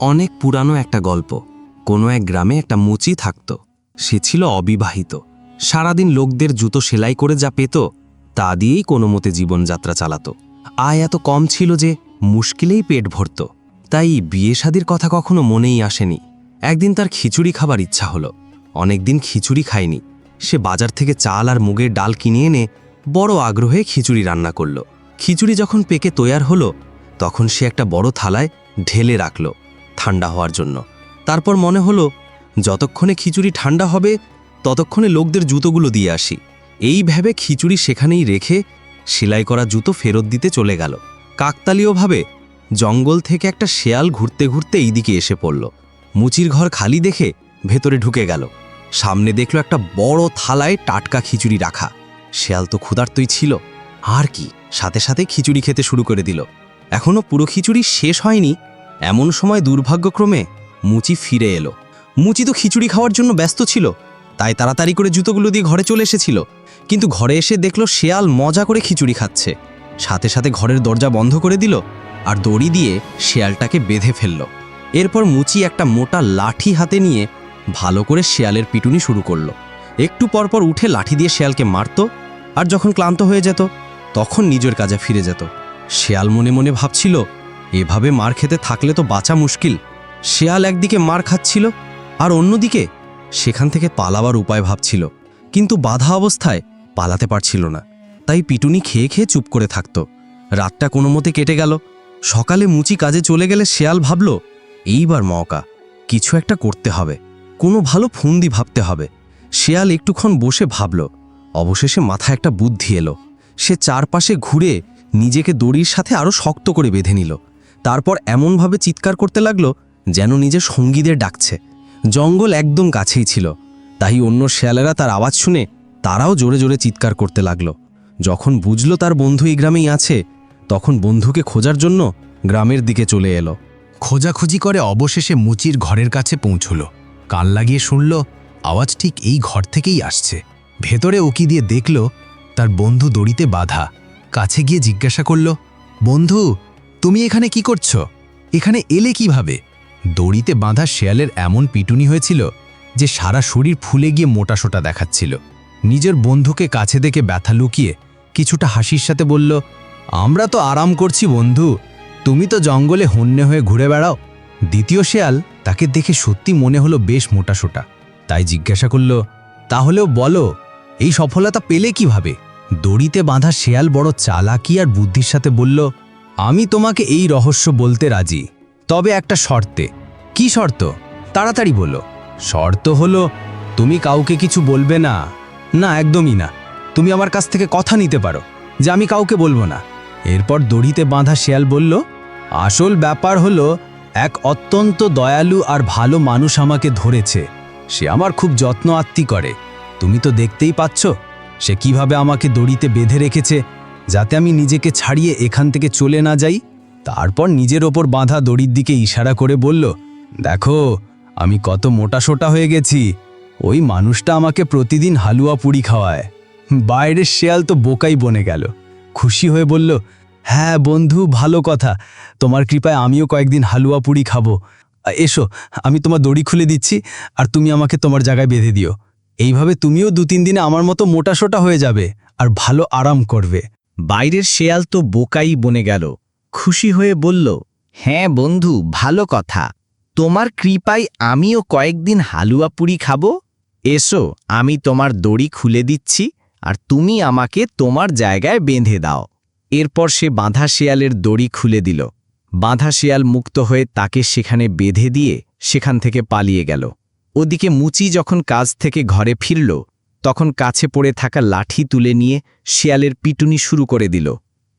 অনেক পুরানো একটা গল্প। কোনো এক গ্রামে একটা মুচি থাকত। সে ছিল অবিবাহিত। সারাদিন লোকদের জুতো সেলাই করে যা পেত, তা দিয়েই কোনো মতে জীবনযাত্রা চালাত। আয় এত কম ছিল যে মুশকিলেই পেট ভরত। তাই বিয়ে শাদির কথা কখনো মনেই আসেনি। একদিন তার খিচুড়ি খাবার ইচ্ছা হলো। অনেকদিন খিচুড়ি খায়নি। সে বাজার থেকে চাল আর মুগের ডাল কিনে এনে বড় আগ্রহে খিচুড়ি রান্না করল। খিচুড়ি যখন পেকে তৈয়ার হলো, তখন সে একটা বড় থালায় ঢেলে রাখল। ঠান্ডা হওয়ার জন্য। তারপর মনে হলো, যতক্ষণে খিচুড়ি ঠান্ডা হবে, ততক্ষণে লোকদের জুতোগুলো দিয়ে আসি। এই ভেবে খিচুড়ি সেখানেই রেখে সেলাই করা জুতো ফেরত দিতে চলে গেল। কাকতালীয়ভাবে জঙ্গল থেকে একটা শেয়াল ঘুরতে ঘুরতে এইদিকে এসে পড়ল। মুচির ঘর খালি দেখে ভেতরে ঢুকে গেল। সামনে দেখল একটা বড় থালায় টাটকা খিচুড়ি রাখা। শেয়াল তো ক্ষুধার্তই ছিল। আর কি, সাথে সাথে খিচুড়ি খেতে শুরু করে দিল। এখনও পুরো খিচুড়ি শেষ হয়নি এমন সময় দুর্ভাগ্যক্রমে মুচি ফিরে এলো। মুচি তো খিচুড়ি খাওয়ার জন্য ব্যস্ত ছিল, তাই তাড়াতাড়ি করে জুতোগুলো দিয়ে ঘরে চলে এসেছিল। কিন্তু ঘরে এসে দেখল শেয়াল মজা করে খিচুড়ি খাচ্ছে। সাথে সাথে ঘরের দরজা বন্ধ করে দিল আর দড়ি দিয়ে শেয়ালটাকে বেঁধে ফেলল। এরপর মুচি একটা মোটা লাঠি হাতে নিয়ে ভালো করে শেয়ালের পিটুনি শুরু করল। একটু পরপর উঠে লাঠি দিয়ে শেয়ালকে মারত আর যখন ক্লান্ত হয়ে যেত, তখন নিজের কাজে ফিরে যেত। শেয়াল মনে মনে ভাবছিল এভাবে মার খেতে থাকলে তো বাঁচা মুশকিল। শেয়াল একদিকে মার খাচ্ছিল, আর অন্যদিকে সেখান থেকে পালাবার উপায় ভাবছিল। কিন্তু বাধা অবস্থায় পালাতে পারছিল না। তাই পিটুনি খেয়ে খেয়ে চুপ করে থাকত। রাতটা কোনো মতে কেটে গেল। সকালে মুচি কাজে চলে গেলে শেয়াল ভাবল, এইবার মওকা, কিছু একটা করতে হবে। কোনো ভালো ফুন্দি ভাবতে হবে। শেয়াল একটুক্ষণ বসে ভাবল। অবশেষে মাথায় একটা বুদ্ধি এলো। সে চারপাশে ঘুরে নিজেকে দড়ির সাথে আরও শক্ত করে বেঁধে নিল। তারপর এমনভাবে চিৎকার করতে লাগল যেন নিজের সঙ্গীদের ডাকছে। জঙ্গল একদম কাছেই ছিল। তাই অন্য শেয়ালেরা তার আওয়াজ শুনে তারাও জোরে জোরে চিৎকার করতে লাগল। যখন বুঝল তার বন্ধু এই গ্রামেই আছে, তখন বন্ধুকে খোঁজার জন্য গ্রামের দিকে চলে এলো। খোঁজাখুঁজি করে অবশেষে মুচির ঘরের কাছে পৌঁছল। কান লাগিয়ে শুনল, আওয়াজ ঠিক এই ঘর থেকেই আসছে। ভেতরে উকি দিয়ে দেখল, তার বন্ধু দড়িতে বাধা। কাছে গিয়ে জিজ্ঞাসা করল, বন্ধু তুমি এখানে কি করছ? এখানে এলে কীভাবে? দড়িতে বাঁধা শেয়ালের এমন পিটুনি হয়েছিল যে সারা শরীর ফুলে গিয়ে মোটাসোটা দেখাচ্ছিল। নিজের বন্ধুকে কাছে দেখে ব্যথা লুকিয়ে কিছুটা হাসির সাথে বলল, আমরা তো আরাম করছি, বন্ধু। তুমি তো জঙ্গলে হন্যে হয়ে ঘুরে বেড়াও। দ্বিতীয় শেয়াল তাকে দেখে সত্যি মনে হলো বেশ মোটাসোটা তাই জিজ্ঞাসা করল, তাহলেও বলো, এই সফলতা পেলে কীভাবে? দড়িতে বাঁধা শেয়াল বড় চালাকি আর বুদ্ধির সাথে বলল আমি তোমাকে এই রহস্য বলতে রাজি। তবে একটা শর্তে। কি শর্ত? তাড়াতাড়ি বলো। শর্ত হলো, তুমি কাউকে কিছু বলবে না। না, একদমই না। তুমি আমার কাছ থেকে কথা নিতে পারো, যে আমি কাউকে বলব না। এরপর দড়িতে বাঁধা শেয়াল বলল, আসল ব্যাপার হলো, এক অত্যন্ত দয়ালু আর ভালো মানুষ আমাকে ধরেছে। সে আমার খুব যত্ন আত্মি করে। তুমি তো দেখতেই পাচ্ছ, সে কীভাবে আমাকে দড়িতে বেঁধে রেখেছে। যাতে আমি নিজেকে ছাড়িয়ে এখান থেকে চলে না যাই। তারপর নিজের ওপর বাঁধা দড়ির দিকে ইশারা করে বলল, দেখো, আমি কত মোটাসোটা হয়ে গেছি। ওই মানুষটা আমাকে প্রতিদিন হালুয়া পুরি খাওয়ায়। বাইরের শেয়াল তো বোকাই বনে গেল। খুশি হয়ে বলল হ্যাঁ বন্ধু, ভালো কথা। তোমার কৃপায় আমিও কয়েকদিন হালুয়া পুরি খাব। এসো, আমি তোমার দড়ি খুলে দিচ্ছি আর তুমি আমাকে তোমার জায়গায় বেঁধে দিও। এইভাবে তুমিও দু তিন দিনে আমার মতো মোটাসোটা হয়ে যাবে আর ভালো আরাম করবে। বাইরের শেয়াল তো বোকাই বনে গেল। খুশি হয়ে বলল হ্যাঁ বন্ধু, ভালো কথা। তোমার কৃপায় আমিও কয়েকদিন হালুয়া পুরি খাব। এসো, আমি তোমার দড়ি খুলে দিচ্ছি, আর তুমি আমাকে তোমার জায়গায় বেঁধে দাও। এরপর সে বাঁধা শেয়ালের দড়ি খুলে দিল। বাঁধা শেয়াল মুক্ত হয়ে তাকে সেখানে বেঁধে দিয়ে সেখান থেকে পালিয়ে গেল। ওদিকে মুচি যখন কাজ থেকে ঘরে ফিরল তখন কাছে পড়ে থাকা লাঠি তুলে নিয়ে শেয়ালের পিটুনি শুরু করে দিল।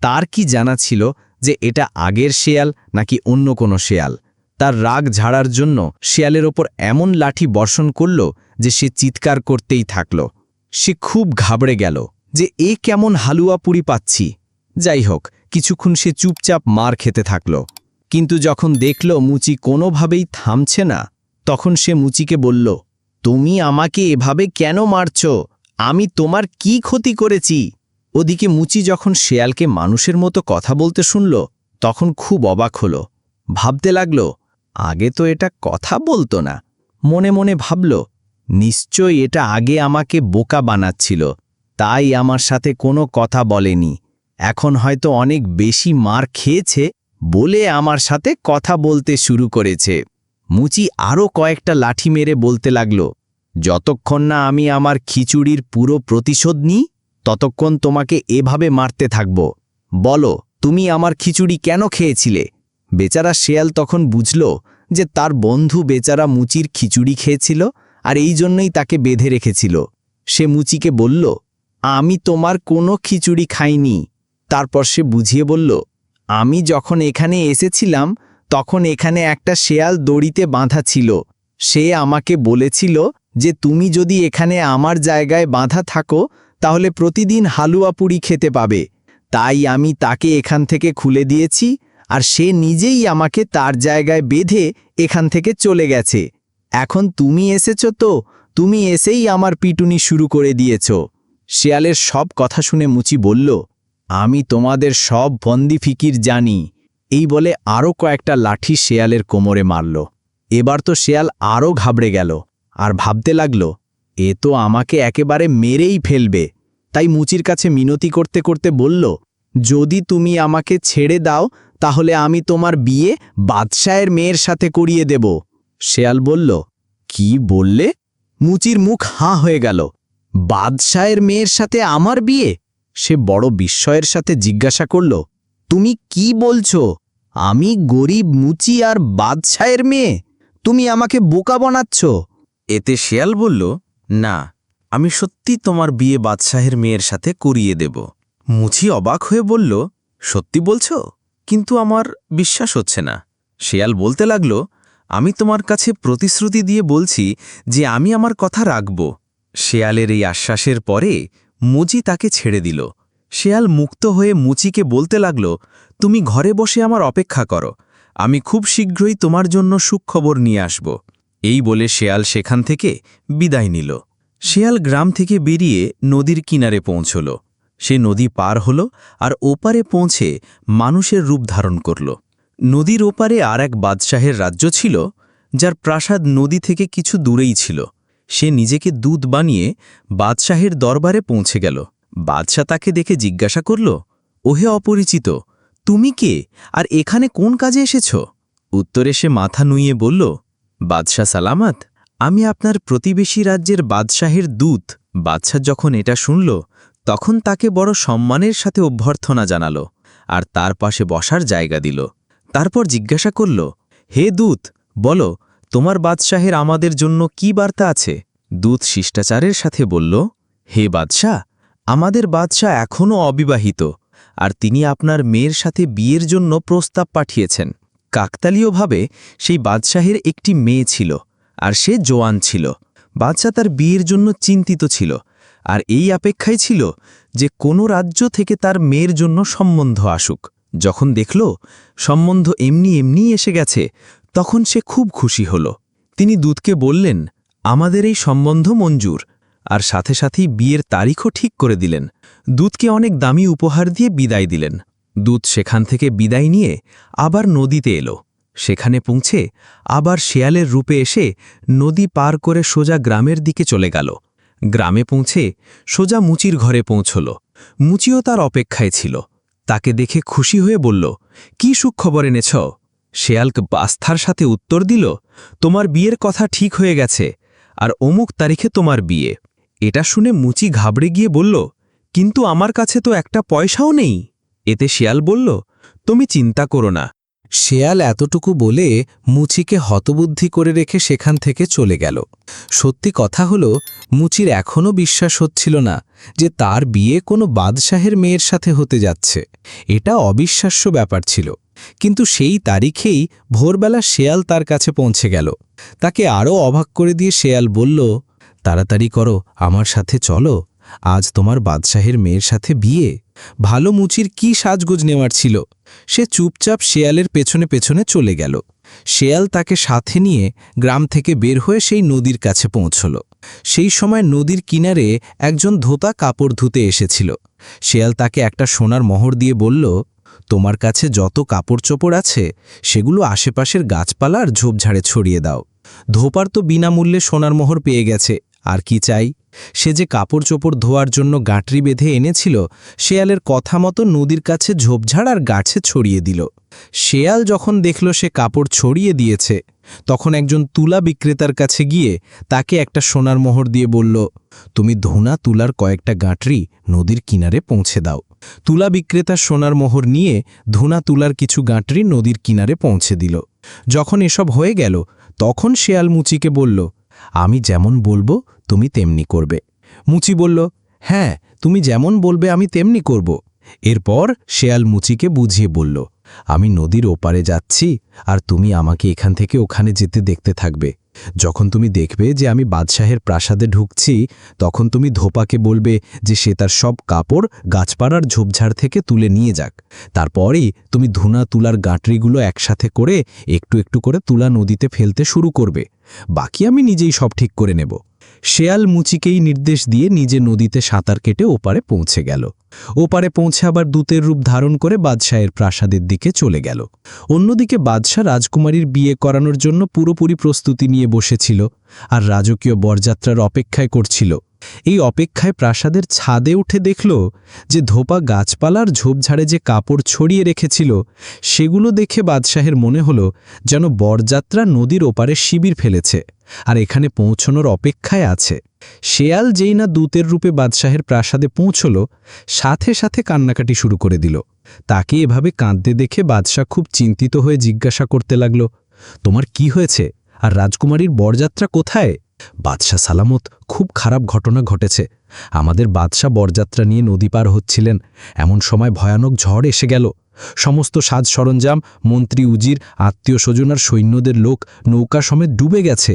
তার কি জানা ছিল যে এটা আগের শেয়াল নাকি অন্য কোনো শেয়াল? তার রাগ ঝাড়ার জন্য শেয়ালের ওপর এমন লাঠি বর্ষণ করল যে সে চিৎকার করতেই থাকল। সে খুব ঘাবড়ে গেল যে, এ কেমন হালুয়া পুরি পাচ্ছি? যাই হোক, কিছুক্ষণ সে চুপচাপ মার খেতে থাকল। কিন্তু যখন দেখল মুচি কোনোভাবেই থামছে না, তখন সে মুচিকে বলল তুমি আমাকে এভাবে কেন মারছ? আমি তোমার কি ক্ষতি করেছি? ওদিকে মুচি যখন শেয়ালকে মানুষের মতো কথা বলতে শুনল, তখন খুব অবাক হল। ভাবতে লাগল, আগে তো এটা কথা বলতো না। মনে মনে ভাবল, নিশ্চয় এটা আগে আমাকে বোকা বানাচ্ছিল। তাই আমার সাথে কোনো কথা বলেনি। এখন হয়তো অনেক বেশি মার খেয়েছে বলে আমার সাথে কথা বলতে শুরু করেছে। মুচি আরও কয়েকটা লাঠি মেরে বলতে লাগল যতক্ষণ না আমি আমার খিচুড়ির পুরো প্রতিশোধ নিই, ততক্ষণ তোমাকে এভাবে মারতে থাকব। বলো, তুমি আমার খিচুড়ি কেন খেয়েছিলে? বেচারা শেয়াল তখন বুঝল যে তার বন্ধু বেচারা মুচির খিচুড়ি খেয়েছিল আর এই জন্যই তাকে বেঁধে রেখেছিল। সে মুচিকে বলল, আমি তোমার কোনো খিচুড়ি খাইনি। তারপর সে বুঝিয়ে বলল, আমি যখন এখানে এসেছিলাম, তখন এখানে একটা শেয়াল দড়িতে বাঁধা ছিল। সে আমাকে বলেছিল যে তুমি যদি এখানে আমার জায়গায় বাঁধা থাকো, তাহলে প্রতিদিন হালুয়া পুরি খেতে পাবে। তাই আমি তাকে এখান থেকে খুলে দিয়েছি, আর সে নিজেই আমাকে তার জায়গায় বেঁধে এখান থেকে চলে গেছে। এখন তুমি এসেছ তো, তুমি এসেই আমার পিটুনি শুরু করে দিয়েছ। শেয়ালের সব কথা শুনে মুচি বলল, আমি তোমাদের সব বন্দি ফিকির জানি। এই বলে আরও কয়েকটা লাঠি শেয়ালের কোমরে মারল। এবার তো শেয়াল আরও ঘাবড়ে গেল। আর ভাবতে লাগল, এ তো আমাকে একেবারে মেরেই ফেলবে। তাই মুচির কাছে মিনতি করতে করতে বলল, যদি তুমি আমাকে ছেড়ে দাও, তাহলে আমি তোমার বিয়ে বাদশায়ের মেয়ের সাথে করিয়ে দেব। শেয়াল বলল, কি বললে? মুচির মুখ হাঁ হয়ে গেল বাদশায়ের মেয়ের সাথে আমার বিয়ে? সে বড় বিস্ময়ের সাথে জিজ্ঞাসা করল, তুমি কি বলছো? আমি গরিব মুচি আর বাদশায়ের মেয়ে? তুমি আমাকে বোকা বানাচ্ছ? এতে শেয়াল বলল, না, আমি সত্যি তোমার বিয়ে বাদশাহের মেয়ের সাথে করিয়ে দেব। মুচি অবাক হয়ে বলল, সত্যি বলছ? কিন্তু আমার বিশ্বাস হচ্ছে না। শেয়াল বলতে লাগল, আমি তোমার কাছে প্রতিশ্রুতি দিয়ে বলছি যে আমি আমার কথা রাখব। শেয়ালের এই আশ্বাসের পরে মুচি তাকে ছেড়ে দিল। শেয়াল মুক্ত হয়ে মুচিকে বলতে লাগল, তুমি ঘরে বসে আমার অপেক্ষা করো। আমি খুব শীঘ্রই তোমার জন্য সুখবর নিয়ে আসব। এই বলে শেয়াল সেখান থেকে বিদায় নিল। শেয়াল গ্রাম থেকে বেরিয়ে নদীর কিনারে পৌঁছল। সে নদী পার হল আর ওপারে পৌঁছে মানুষের রূপ ধারণ করল। নদীর ওপারে আর এক বাদশাহের রাজ্য ছিল, যার প্রাসাদ নদী থেকে কিছু দূরেই ছিল। সে নিজেকে দুধ বানিয়ে বাদশাহের দরবারে পৌঁছে গেল। বাদশাহ তাকে দেখে জিজ্ঞাসা করল, ওহে অপরিচিত, তুমি কে? আর এখানে কোন কাজে এসেছ? উত্তরে সে মাথা নুইয়ে বলল বাদশাহ সালামাত, আমি আপনার প্রতিবেশী রাজ্যের বাদশাহের দূত। বাদশাহ যখন এটা শুনল, তখন তাকে বড় সম্মানের সাথে অভ্যর্থনা জানালো, আর তার পাশে বসার জায়গা দিল। তারপর জিজ্ঞাসা করল, হে দূত, বলো, তোমার বাদশাহের আমাদের জন্য কি বার্তা আছে? দূত শিষ্টাচারের সাথে বলল, হে বাদশাহ, আমাদের বাদশাহ এখনও অবিবাহিত, আর তিনি আপনার মেয়ের সাথে বিয়ের জন্য প্রস্তাব পাঠিয়েছেন। কাকতালীয়ভাবে সেই বাদশাহের একটি মেয়ে ছিল আর সে জোয়ান ছিল। বাদশাহ তার বিয়ের জন্য চিন্তিত ছিল আর এই অপেক্ষায় ছিল যে কোনো রাজ্য থেকে তার মেয়ের জন্য সম্বন্ধ আসুক। যখন দেখল সম্বন্ধ এমনি এমনি এসে গেছে, তখন সে খুব খুশি হল। তিনি দূতকে বললেন, আমাদের এই সম্বন্ধ মঞ্জুর। আর সাথে সাথেই বিয়ের তারিখও ঠিক করে দিলেন। দূতকে অনেক দামি উপহার দিয়ে বিদায় দিলেন। দূত সেখান থেকে বিদায় নিয়ে আবার নদীতে এলো। সেখানে পৌঁছে আবার শেয়ালের রূপে এসে নদী পার করে সোজা গ্রামের দিকে চলে গেল। গ্রামে পৌঁছে সোজা মুচির ঘরে পৌঁছল। মুচিও তার অপেক্ষায় ছিল। তাকে দেখে খুশি হয়ে বলল, কি সুখবর এনেছ? শেয়ালক বাস্থার সাথে উত্তর দিল, তোমার বিয়ের কথা ঠিক হয়ে গেছে, আর অমুক তারিখে তোমার বিয়ে। এটা শুনে মুচি ঘাবড়ে গিয়ে বলল, কিন্তু আমার কাছে তো একটা পয়সাও নেই। এতে শিয়াল বলল, তুমি চিন্তা করো না। শেয়াল এতটুকু বলে মুচিকে হতবুদ্ধি করে রেখে সেখান থেকে চলে গেল। সত্যি কথা হল, মুচির এখনও বিশ্বাস হচ্ছিল না যে তার বিয়ে কোনো বাদশাহের মেয়ের সাথে হতে যাচ্ছে। এটা অবিশ্বাস্য ব্যাপার ছিল। কিন্তু সেই তারিখেই ভোরবেলা শেয়াল তার কাছে পৌঁছে গেল। তাকে আরও অবাক করে দিয়ে শেয়াল বলল, তাড়াতাড়ি করো, আমার সাথে চলো। আজ তোমার বাদশাহের মেয়ের সাথে বিয়ে। ভালো মুচির কি সাজগোজ নেওয়ার ছিল? সে চুপচাপ শেয়ালের পেছনে পেছনে চলে গেল। শেয়াল তাকে সাথে নিয়ে গ্রাম থেকে বের হয়ে সেই নদীর কাছে পৌঁছল। সেই সময় নদীর কিনারে একজন ধোতা কাপড় ধুতে এসেছিল। শেয়াল তাকে একটা সোনার মোহর দিয়ে বলল, তোমার কাছে যত কাপড় চোপড় আছে, সেগুলো আশেপাশের গাছপালা আর ঝোপঝাড়ে ছড়িয়ে দাও। ধোপার তো বিনামূল্যে সোনার মোহর পেয়ে গেছে, আর কি চাই? সে যে কাপড় চোপড় ধোয়ার জন্য গাঁটরি বেঁধে এনেছিল, শেয়ালের কথা মতো নদীর কাছে ঝোপঝাড় আর গাছে ছড়িয়ে দিল। শেয়াল যখন দেখল সে কাপড় ছড়িয়ে দিয়েছে, তখন একজন তুলা বিক্রেতার কাছে গিয়ে তাকে একটা সোনার মোহর দিয়ে বলল, তুমি ধুনা তুলার কয়েকটা গাঁটরি নদীর কিনারে পৌঁছে দাও। তুলা বিক্রেতা সোনার মোহর নিয়ে ধুনা তুলার কিছু গাঁটরি নদীর কিনারে পৌঁছে দিল। যখন এসব হয়ে গেল, তখন শেয়াল মুচিকে বলল, আমি যেমন বলব তুমি তেমনি করবে। মুচি বলল হ্যাঁ তুমি যেমন বলবে আমি তেমনি করব। এরপর শেয়াল মুচিকে বুঝিয়ে বলল, আমি নদীর ওপারে যাচ্ছি আর তুমি আমাকে এখান থেকে ওখানে যেতে দেখতে থাকবে। যখন তুমি দেখবে যে আমি বাদশাহের প্রাসাদে ঢুকছি, তখন তুমি ধোপাকে বলবে যে সে তার সব কাপড় গাছপাড়ার ঝোপঝাড় থেকে তুলে নিয়ে যাক। তারপরেই তুমি ধুনা, তুলার গাঁটরিগুলো একসাথে করে একটু একটু করে তুলা নদীতে ফেলতে শুরু করবে। বাকি আমি নিজেই সব ঠিক করে নেব। শেয়াল মুচিকেই নির্দেশ দিয়ে নিজে নদীতে সাঁতার কেটে ওপারে পৌঁছে গেল। ওপারে পৌঁছে আবার দূতের রূপ ধারণ করে বাদশাহের প্রাসাদের দিকে চলে গেল। অন্যদিকে বাদশাহ রাজকুমারীর বিয়ে করানোর জন্য পুরোপুরি প্রস্তুতি নিয়ে বসেছিল আর রাজকীয় বরযাত্রার অপেক্ষায় করছিল। এই অপেক্ষায় প্রাসাদের ছাদে উঠে দেখল যে ধোপা গাছপালার ঝোপঝাড়ে যে কাপড় ছড়িয়ে রেখেছিল, সেগুলো দেখে বাদশাহের মনে হল যেন বরযাত্রা নদীর ওপারে শিবির ফেলেছে আর এখানে পৌঁছনোর অপেক্ষায় আছে। শেয়াল যেই না দূতের রূপে বাদশাহের প্রাসাদে পৌঁছল, সাথে সাথে কান্নাকাটি শুরু করে দিল। তাকে এভাবে কাঁদতে দেখে বাদশাহ খুব চিন্তিত হয়ে জিজ্ঞাসা করতে লাগল, তোমার কি হয়েছে? আর রাজকুমারীর বরযাত্রা কোথায়? বাদশাহ সালামত খুব খারাপ ঘটনা ঘটেছে। আমাদের বাদশাহ বরযাত্রা নিয়ে নদী পার হচ্ছিলেন। এমন সময় ভয়ানক ঝড় এসে গেল। সমস্ত সাজ সরঞ্জাম, মন্ত্রী উজির আত্মীয় স্বজন আর সৈন্যদের লোক নৌকা সমেত ডুবে গেছে।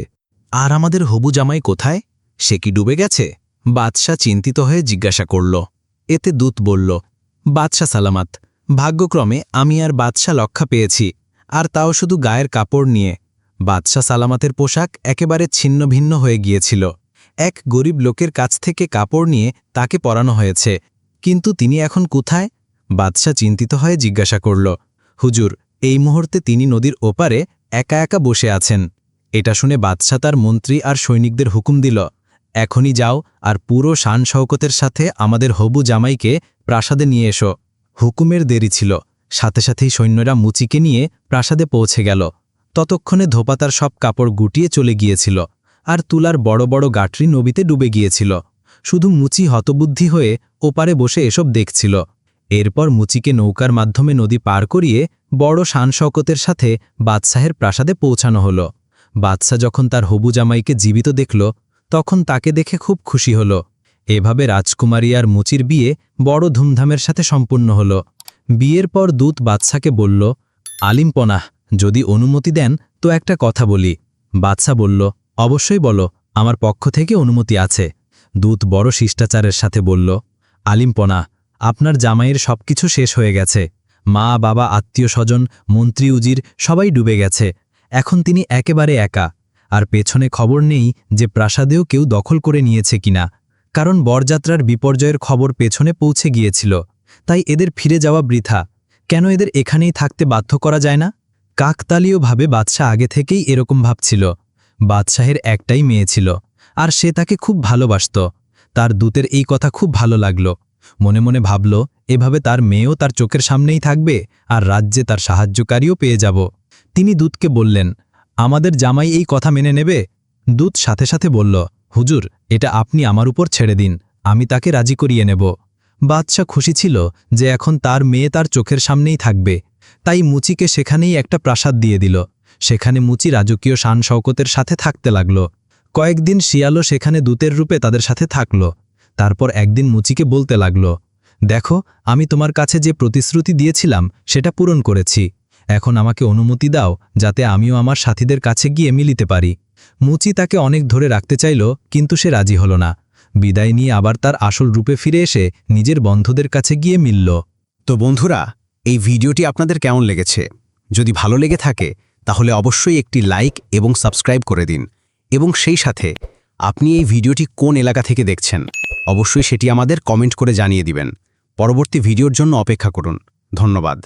আর আমাদের হবু জামাই কোথায়? সে কি ডুবে গেছে? বাদশাহ চিন্তিত হয়ে জিজ্ঞাসা করল। এতে দূত বলল, বাদশাহ সালামাত, ভাগ্যক্রমে আমি আর বাদশাহ লক্ষা পেয়েছি। আর তাও শুধু গায়ের কাপড় নিয়ে। বাদশাহ সালামাতের পোশাক একেবারে ছিন্ন ভিন্ন হয়ে গিয়েছিল। এক গরিব লোকের কাছ থেকে কাপড় নিয়ে তাকে পরানো হয়েছে। কিন্তু তিনি এখন কোথায়? বাদশাহ চিন্তিত হয়ে জিজ্ঞাসা করল, হুজুর, এই মুহূর্তে তিনি নদীর ওপারে একা একা বসে আছেন। এটা শুনে বাদশাহ তার মন্ত্রী আর সৈনিকদের হুকুম দিল, এখনই যাও আর পুরো শান শওকতের সাথে আমাদের হবু জামাইকে প্রাসাদে নিয়ে এসো। হুকুমের দেরি ছিল। সাথে সাথেই সৈন্যরা মুচিকে নিয়ে প্রাসাদে পৌঁছে গেল। ততক্ষণে ধোপাতার সব কাপড় গুটিয়ে চলে গিয়েছিল, আর তুলার বড় বড় গাঁটরি নবীতে ডুবে গিয়েছিল। শুধু মুচি হতবুদ্ধি হয়ে ওপারে বসে এসব দেখছিল। এরপর মুচিকে নৌকার মাধ্যমে নদী পার করিয়ে বড় শান শওকতের সাথে বাদশাহের প্রাসাদে পৌঁছানো হল। বাদশাহ যখন তার হবু জামাইকে জীবিত দেখল, তখন তাকে দেখে খুব খুশি হল। এভাবে রাজকুমারী আর মুচির বিয়ে বড় ধুমধামের সাথে সম্পূর্ণ হল। বিয়ের পর দূত বাদশাকে বলল, আলিমপনাহ যদি অনুমতি দেন, তো একটা কথা বলি। বাদশা বলল, অবশ্যই বলো, আমার পক্ষ থেকে অনুমতি আছে। দূত বড় শিষ্টাচারের সাথে বলল, আলিমপনা, আপনার জামাইয়ের সবকিছু শেষ হয়ে গেছে। মা, বাবা, আত্মীয় স্বজন, মন্ত্রী, উজির, সবাই ডুবে গেছে। এখন তিনি একেবারে একা। আর পেছনে খবর নেই যে প্রাসাদেও কেউ দখল করে নিয়েছে কিনা। কারণ বরযাত্রার বিপর্যয়ের খবর পেছনে পৌঁছে গিয়েছিল। তাই এদের ফিরে যাওয়া বৃথা। কেন এদের এখানেই থাকতে বাধ্য করা যায় না? কাকতালীয়ভাবে বাদশাহ আগে থেকেই এরকম ভাবছিল। বাদশাহের একটাই মেয়ে ছিল, আর সে তাকে খুব ভালোবাসত। তার দূতের এই কথা খুব ভালো লাগল। মনে মনে ভাবল, এভাবে তার মেয়েও তার চোখের সামনেই থাকবে, আর রাজ্যে তার সাহায্যকারীও পেয়ে যাব। তিনি দূতকে বললেন, আমাদের জামাই এই কথা মেনে নেবে? দূত সাথে সাথে বলল, হুজুর, এটা আপনি আমার উপর ছেড়ে দিন, আমি তাকে রাজি করিয়ে নেব। বাদশাহ খুশি ছিল যে এখন তার মেয়ে তার চোখের সামনেই থাকবে তাই মুচিকে সেখানেই একটা প্রাসাদ দিয়ে দিল। সেখানে মুচি রাজকীয় শান শওকতের সাথে থাকতে লাগল। কয়েকদিন শিয়ালও সেখানে দূতের রূপে তাদের সাথে থাকল। তারপর একদিন মুচিকে বলতে লাগল, দেখো, আমি তোমার কাছে যে প্রতিশ্রুতি দিয়েছিলাম, সেটা পূরণ করেছি। এখন আমাকে অনুমতি দাও, যাতে আমিও আমার সাথীদের কাছে গিয়ে মিলিতে পারি। মুচি তাকে অনেক ধরে রাখতে চাইল, কিন্তু সে রাজি হল না। বিদায় নিয়ে আবার তার আসল রূপে ফিরে এসে নিজের বন্ধুদের কাছে গিয়ে মিলল। তো বন্ধুরা এই ভিডিওটি আপনাদের কেমন লেগেছে? যদি ভালো লেগে থাকে, তাহলে অবশ্যই একটি লাইক এবং সাবস্ক্রাইব করে দিন। এবং সেই সাথে, আপনি এই ভিডিওটি কোন এলাকা থেকে দেখছেন, অবশ্যই সেটি আমাদের কমেন্ট করে জানিয়ে দিবেন। পরবর্তী ভিডিওর জন্য অপেক্ষা করুন। ধন্যবাদ।